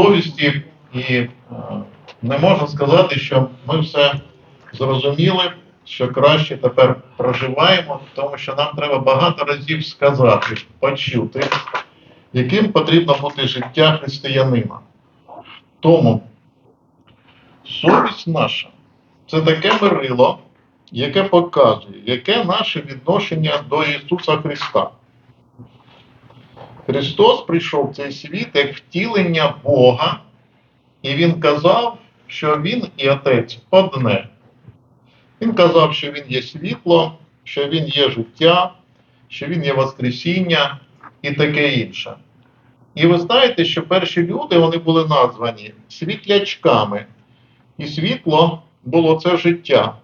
совісті, і е, не можна сказати, що ми все зрозуміли, що краще тепер проживаємо, тому що нам треба багато разів сказати, почути, яким потрібно бути життя християнина. Тому совість наша це таке мирило, яке показує, яке наше відношення до Ісуса Христа. Христос прийшов в цей світ як втілення Бога, і Він казав, що Він і Отець одне. Він казав, що Він є світло, що Він є життя, що Він є Воскресіння і таке інше. І ви знаєте, що перші люди вони були названі світлячками. І світло було це життя.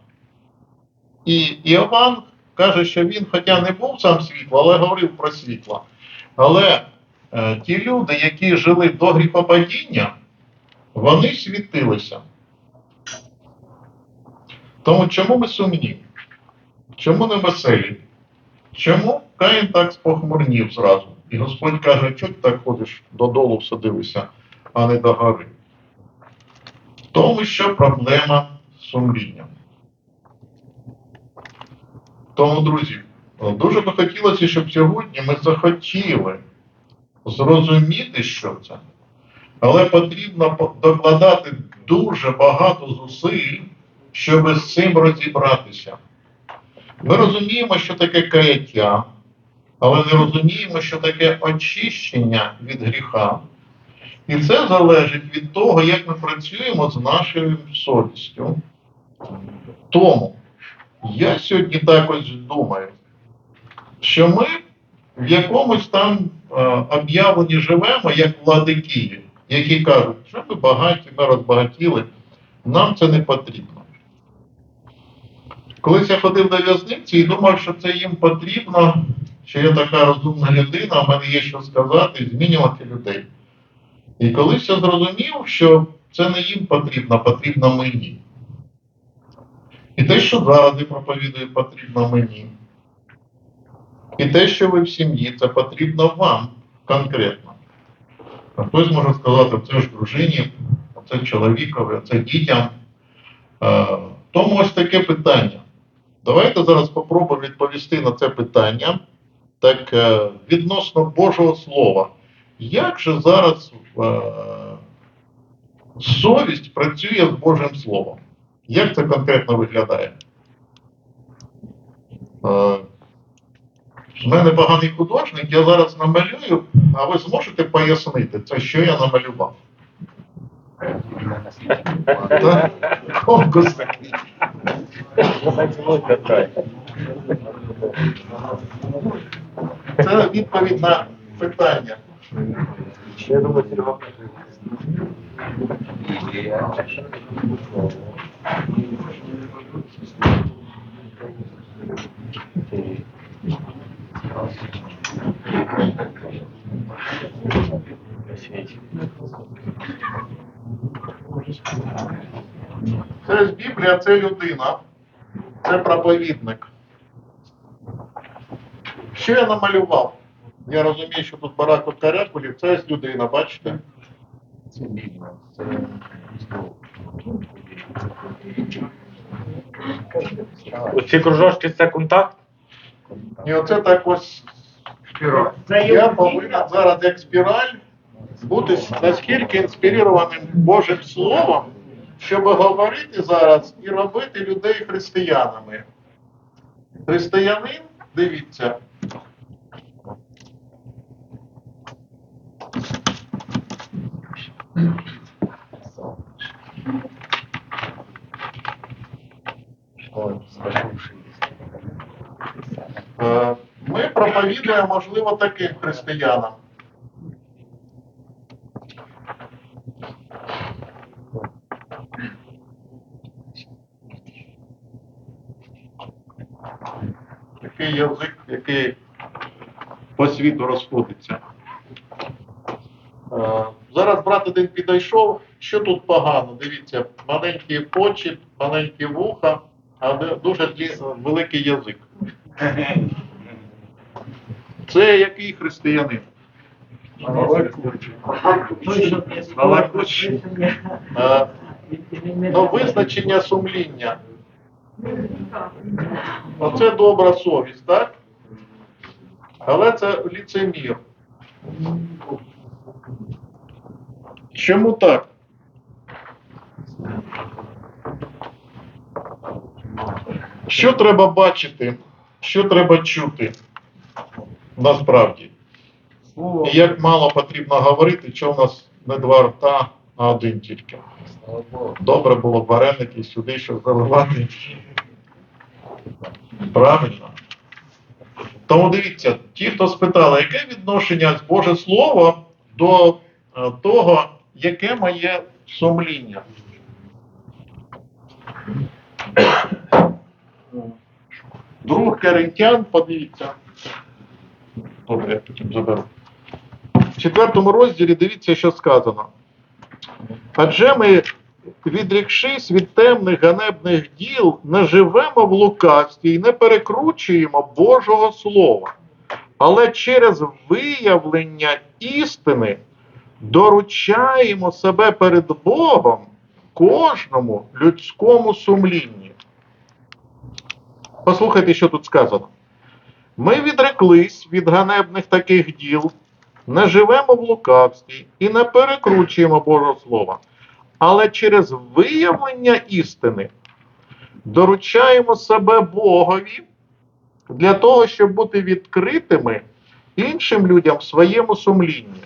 І Іоанн каже, що він, хоча не був сам світло, але говорив про світло. Але е, ті люди, які жили до гріхопадіння, вони світилися. Тому чому ми сумні? Чому не веселі? Чому Каїн так спохмурнів зразу? І Господь каже, чого ти так ходиш додолу все дивишся, а не до гори? В тому, що проблема з сумлінням. Тому, друзі, дуже би хотілося, щоб сьогодні ми захотіли зрозуміти, що це, але потрібно докладати дуже багато зусиль, щоб з цим розібратися. Ми розуміємо, що таке каяття, але не розуміємо, що таке очищення від гріха. І це залежить від того, як ми працюємо з нашою совістю. Тому я сьогодні також думаю, що ми в якомусь там е, об'явленні живемо, як владики, які кажуть, що ми багаті, ми розбагатіли, нам це не потрібно. Колись я ходив до в'язниці і думав, що це їм потрібно, що я така розумна людина, в мене є що сказати, змінювати людей. І колись я зрозумів, що це не їм потрібно, потрібно мені. І те, що зараз я проповідую, потрібно мені. І те, що ви в сім'ї, це потрібно вам конкретно. А хтось може сказати, це ж дружині, це чоловікові, це дітям. Е, Тому ось таке питання. Давайте зараз спробуємо відповісти на це питання так е, відносно Божого Слова. Як же зараз е, совість працює з Божим Словом? Як це конкретно виглядає? В мене поганий художник, я зараз намалюю, а ви зможете пояснити, це що я намалював? Конкурс такий. Це відповідь на питання. Я думаю, Серега. Це ж Біблія, це людина, це проповідник. Що я намалював? Я розумію, що тут барак карякулів, це ж людина, бачите? Це вільно, це Оці кружочки це контакт? І оце так ось я повинен зараз як спіраль бути наскільки інспірованим Божим Словом, щоб говорити зараз і робити людей християнами. Християнин, дивіться, е, ми проповідуємо, можливо, таким християнам. Язик, який по світу розходиться. Е, Зараз брат один підійшов. Що тут погано? Дивіться, маленькі очі, маленькі вуха, а дуже великий язик. Це який християнин? Е, Ну, визначення сумління. Оце добра совість, так? Але це ліцемір. Чому так? Що треба бачити? Що треба чути? Насправді. І як мало потрібно говорити, що в нас не два рта, а один тільки. Добре було б вареники сюди, щоб заливати. Правильно. Тому дивіться, ті, хто спитали, яке відношення з Боже Слово до е, того, яке моє сумління. Друг Коринтян, подивіться. Добре, я потім заберу. В четвертому розділі дивіться, що сказано. Адже ми, відрікшись від темних ганебних діл, не живемо в лукавстві і не перекручуємо Божого Слова, але через виявлення істини доручаємо себе перед Богом кожному людському сумлінні. Послухайте, що тут сказано. Ми відреклись від ганебних таких діл, не живемо в лукавстві і не перекручуємо Божого Слова, але через виявлення істини доручаємо себе Богові для того, щоб бути відкритими іншим людям в своєму сумлінні.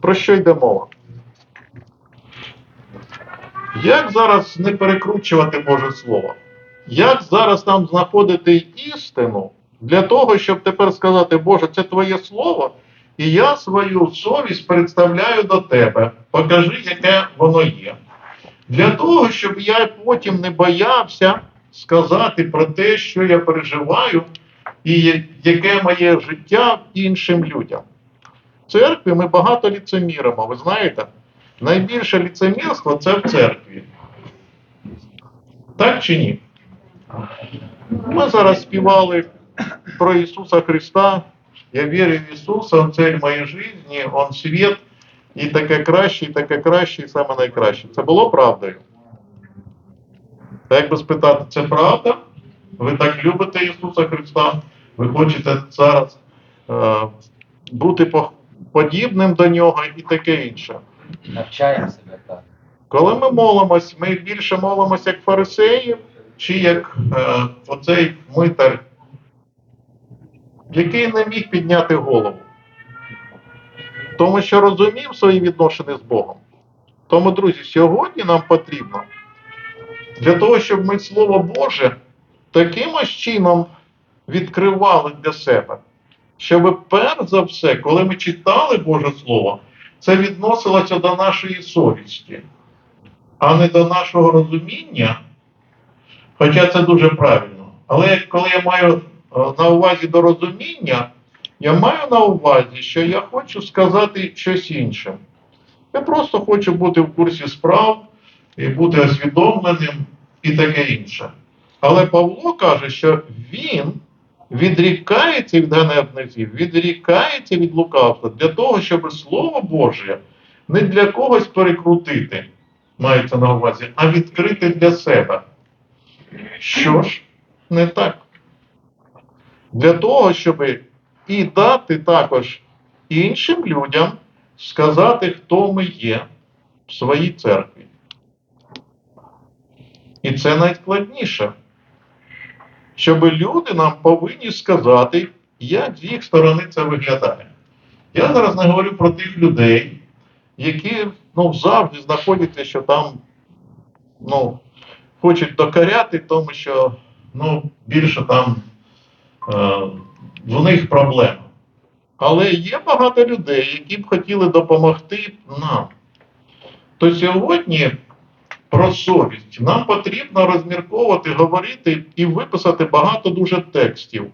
Про що йде мова? Як зараз не перекручувати Боже Слово? Як зараз нам знаходити істину для того, щоб тепер сказати, Боже, це Твоє Слово, і я свою совість представляю до Тебе. Покажи, яке воно є. Для того, щоб я потім не боявся сказати про те, що я переживаю, і яке моє життя іншим людям. В церкві ми багато ліцеміримо, ви знаєте? Найбільше ліцемірство це в церкві. Так чи ні? Ми зараз співали про Ісуса Христа. Я вірю в Ісуса, Он цель моєї житті, Он світ, і таке краще, і таке краще, і саме найкраще. Це було правдою? Та якби спитати, це правда? Ви так любите Ісуса Христа? Ви хочете зараз е, бути подібним до нього і таке інше. Навчаємо себе так. Коли ми молимось, ми більше молимося як фарисеї, чи як е, оцей митар, який не міг підняти голову. Тому що розумів свої відносини з Богом. Тому, друзі, сьогодні нам потрібно для того, щоб ми Слово Боже таким чином відкривали для себе, щоб перш за все, коли ми читали Боже Слово, це відносилося до нашої совісті а не до нашого розуміння, хоча це дуже правильно. Але коли я маю на увазі до розуміння, я маю на увазі, що я хочу сказати щось інше. Я просто хочу бути в курсі справ і бути освідомленим і таке інше. Але Павло каже, що він відрікається від ганебних дів, відрікається від лукавства для того, щоб Слово Боже не для когось перекрутити, мається на увазі, а відкрити для себе. Що ж не так? Для того, щоб і дати також іншим людям сказати, хто ми є в своїй церкві. І це найскладніше. Щоб люди нам повинні сказати, як з їх сторони це виглядає. Я зараз не говорю про тих людей, які ну, завжди знаходяться, що там ну, хочуть докоряти, тому що ну, більше там в них проблема. Але є багато людей, які б хотіли допомогти нам. То сьогодні про совість нам потрібно розмірковувати, говорити і виписати багато дуже текстів.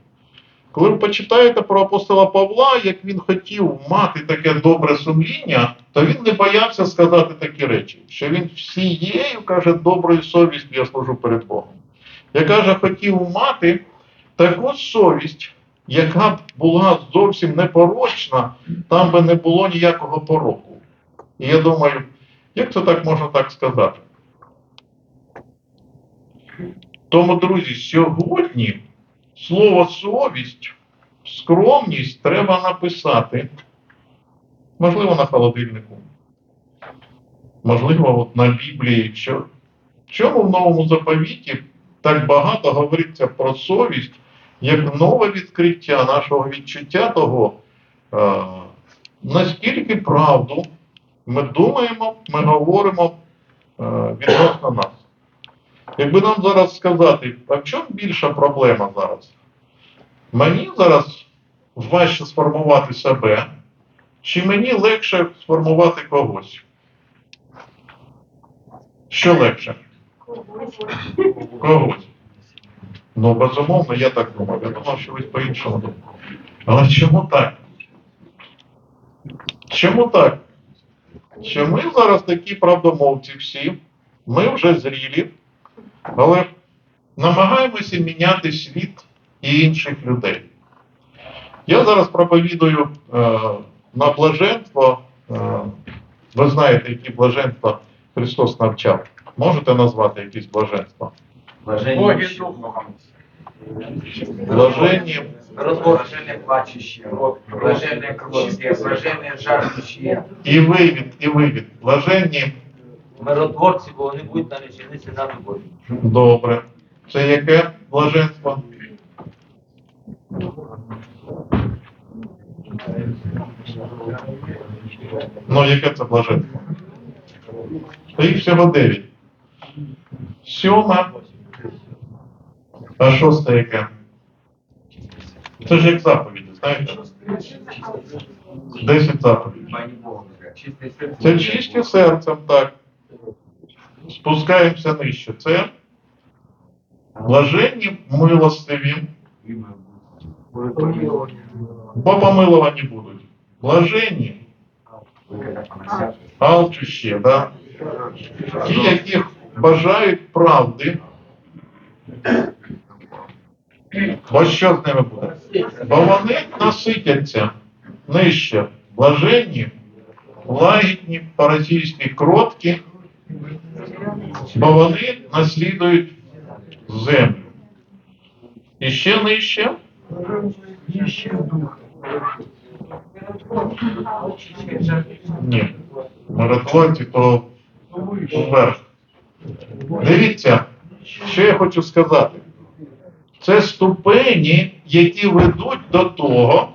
Коли ви почитаєте про апостола Павла, як він хотів мати таке добре сумління, то він не боявся сказати такі речі, що він всією, каже, доброю совістю я служу перед Богом. Я каже, хотів мати таку совість, яка б була зовсім непорочна, там би не було ніякого пороку. І я думаю, як це так можна так сказати? Тому, друзі, сьогодні слово совість, скромність треба написати, можливо, на холодильнику, можливо, от на Біблії. Чому в новому заповіті так багато говориться про совість, як нове відкриття нашого відчуття того, е, наскільки правду ми думаємо, ми говоримо е, відносно нас. Якби нам зараз сказати, а в чому більша проблема зараз? Мені зараз важче сформувати себе, чи мені легше сформувати когось? Що легше? Когось. Ну, безумовно, я так думав. Я думав, що ви по-іншому думаєте. Але чому так? Чому так? Що ми зараз такі правдомовці всі, ми вже зрілі, але намагаємося міняти світ і інших людей. Я зараз проповідую е, на блаженство. Е, ви знаєте, які блаженства Христос навчав. Можете назвати якісь блаженства? Блаженні Блаженні, Блаженне плачущие, блаженне кроткие, блаженне жаждущие, і вивід, і вивід. Блаженні, Миротворці, бо вони будуть наречені синами Божі. добре. Це яке блаженство? Ну, яке це блаженство? Їх всього дев'ять. Сьоме. А шосте яке? Це ж як заповіді, знаєте? Десять заповідей. Пані Богу, чисте серце. Це чисті серцем, так. Спускаємося нижче. Це блаженні милостиві, бо помилувані будуть. Блаженні, алчущі, да? ті, які бажають правди. Бо що з ними буде? Бо вони наситяться нижче. Блаженні, лагідні, по-російськи кроткі, бо вони наслідують землю. І ще нижче. Ні. Миротворці то вверх. Дивіться, що я хочу сказати. Це ступені, які ведуть до того,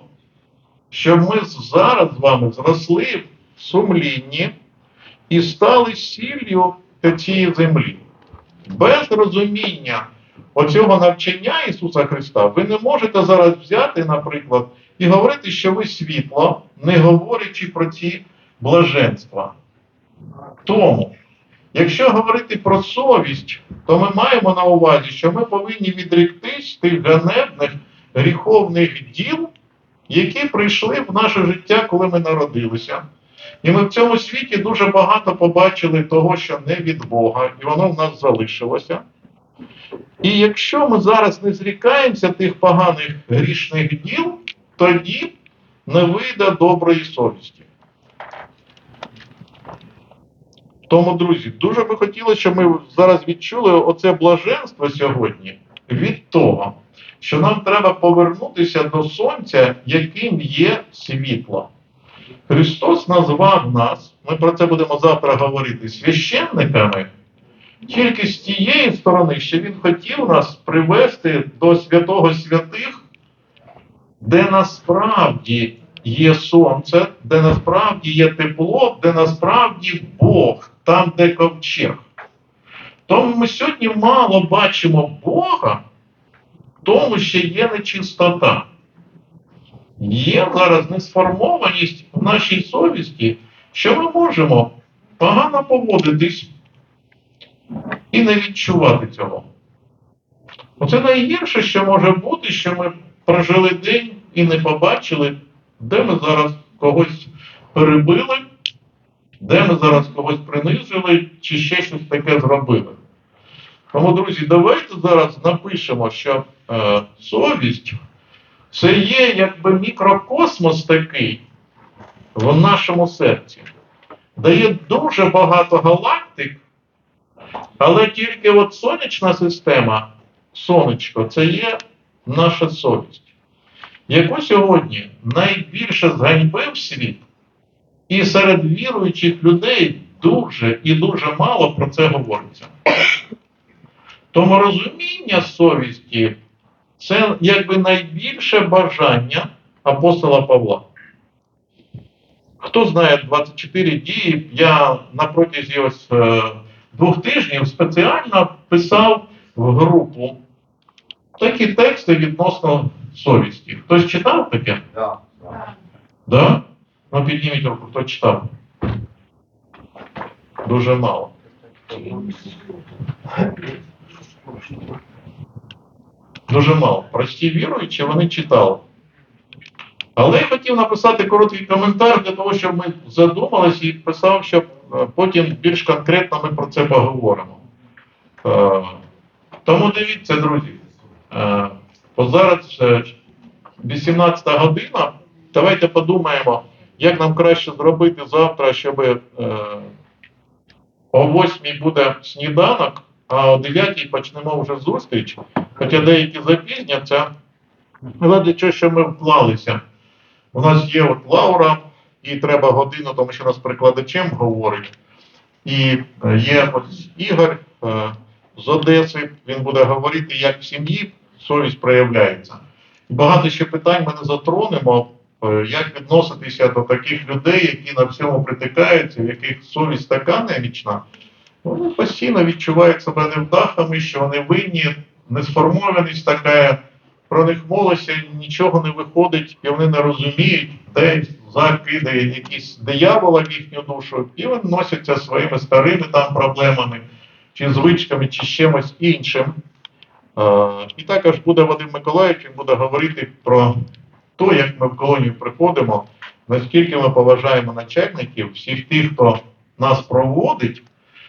щоб ми зараз з вами зросли в сумлінні і стали сіллю цієї землі. Без розуміння оцього навчання Ісуса Христа ви не можете зараз взяти, наприклад, і говорити, що ви світло, не говорячи про ці блаженства. Тому, якщо говорити про совість, то ми маємо на увазі, що ми повинні відріктись тих ганебних гріховних діл, які прийшли в наше життя, коли ми народилися. І ми в цьому світі дуже багато побачили того, що не від Бога, і воно в нас залишилося. І якщо ми зараз не зрікаємося тих поганих грішних діл, тоді не вийде доброї совісті. Тому, друзі, дуже би хотілося, щоб ми зараз відчули оце блаженство сьогодні від того, що нам треба повернутися до сонця, яким є світло. Христос назвав нас, ми про це будемо завтра говорити, священниками, тільки з тієї сторони, що Він хотів нас привести до святого святих, де насправді є сонце, де насправді є тепло, де насправді Бог, там, де ковчег. Тому ми сьогодні мало бачимо Бога, тому ще є нечистота. Є зараз несформованість в нашій совісті, що ми можемо погано поводитись і не відчувати цього. Оце найгірше, що може бути, що ми прожили день і не побачили, де ми зараз когось перебили, де ми зараз когось принизили, чи ще щось таке зробили. Тому, друзі, давайте зараз напишемо, що е, совість Це є якби мікрокосмос такий в нашому серці. Дає дуже багато галактик, але тільки от сонячна система, сонечко, це є наша совість, яку сьогодні найбільше зганьбив світ, і серед віруючих людей дуже і дуже мало про це говориться. Тому розуміння совісті це якби найбільше бажання апостола Павла. Хто знає 24 дії, я на протязі ось е, двох тижнів спеціально писав в групу такі тексти відносно совісті. Хтось читав таке? Да, да. Да? Ну підніміть руку, хто читав. Дуже мало. Дуже мало. Прості віруючі, вони читали. Але я хотів написати короткий коментар для того, щоб ми задумалися і писав, щоб е, потім більш конкретно ми про це поговоримо. Е, Тому дивіться, друзі. е, зараз е, 18 година. Давайте подумаємо, як нам краще зробити завтра, щоб е, о 8 буде сніданок, а о 9 почнемо вже зустріч. Хоча деякі запізняться. Але для чого що ми вклалися? У нас є от Лаура, і треба годину, тому що нас перекладачем говорить. І е, є ось Ігор е, з Одеси, він буде говорити, як в сім'ї совість проявляється. Багато ще питань ми не затронемо, як відноситися до таких людей, які на всьому притикаються, в яких совість така немічна. Вони постійно відчувають себе невдахами, що вони винні, несформованість така, про них молиться, нічого не виходить, і вони не розуміють, де закидає якийсь диявола в їхню душу, і вони носяться своїми старими там проблемами, чи звичками, чи чимось іншим. Е, І також буде Вадим Миколаївич, він буде говорити про те, як ми в колонію приходимо, наскільки ми поважаємо начальників, всіх тих, хто нас проводить,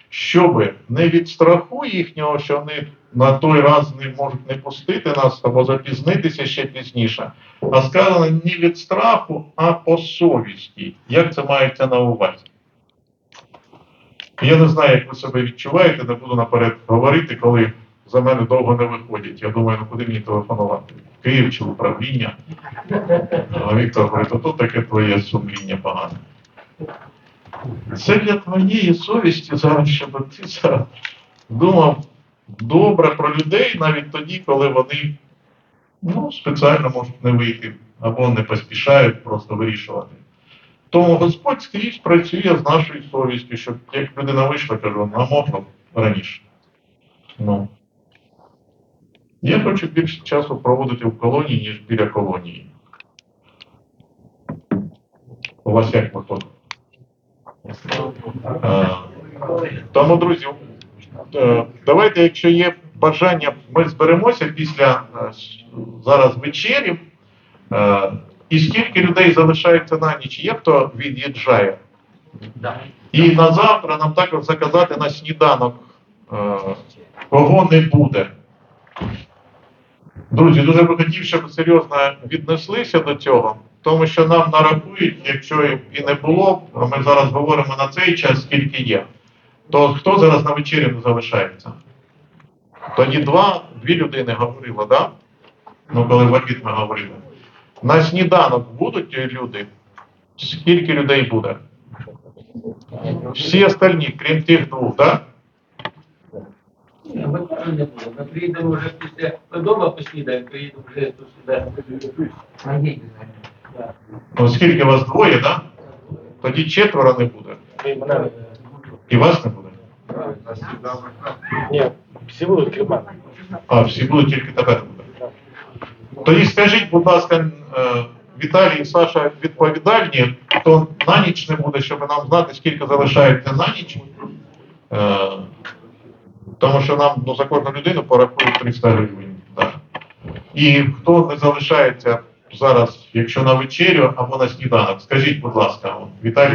щоб не від страху їхнього, що вони на той раз не можуть не пустити нас або запізнитися ще пізніше, а сказано не від страху, а по совісті. Як це мається на увазі? Я не знаю, як ви себе відчуваєте, не буду наперед говорити, коли за мене довго не виходять. Я думаю, ну куди мені телефонувати? Київ чи в управління? А Віктор говорить, ото таке твоє сумління погане. Це для твоєї совісті зараз, щоб ти зараз думав добре про людей навіть тоді, коли вони ну, спеціально можуть не вийти або не поспішають просто вирішувати. Тому Господь скрізь працює з нашою совістю, щоб як людина вийшла, кажу, а можна раніше. Ну. Я хочу більше часу проводити в колонії, ніж біля колонії. У вас як виходить? Е, Тому, друзі, е, давайте, якщо є бажання, ми зберемося після е, зараз вечері. І скільки людей залишається на ніч? Є хто від'їжджає? І на завтра нам також заказати на сніданок, кого не буде. Друзі, дуже би хотів, щоб серйозно віднеслися до цього, тому що нам нарахують, якщо і- не було, а ми зараз говоримо на цей час, скільки є. То хто зараз на вечері не залишається? Тоді два, дві людини говорило, да? Ну, коли в обід ми говорили. На сніданок будуть люди? Скільки людей буде? Всі остальні, крім тих двох, так? Ні, Ми теж не буде. Ми приїдемо вже після ми вдома поснідаємо, приїдемо вже тут сюди. Да. Оскільки вас двоє, так? Тоді четверо не буде. І мене І вас не буде. ні, всі будуть крім мене. А, всі будуть тільки тебе не буде. Тоді скажіть, будь ласка, е, Віталій і Саша відповідальні, хто на ніч не буде, щоб нам знати, скільки залишається на ніч. Е, Тому що нам ну, за кожну людину порахують 300 гривень. Да. І хто не залишається зараз, якщо на вечерю або на сніданок, скажіть, будь ласка, Віталій.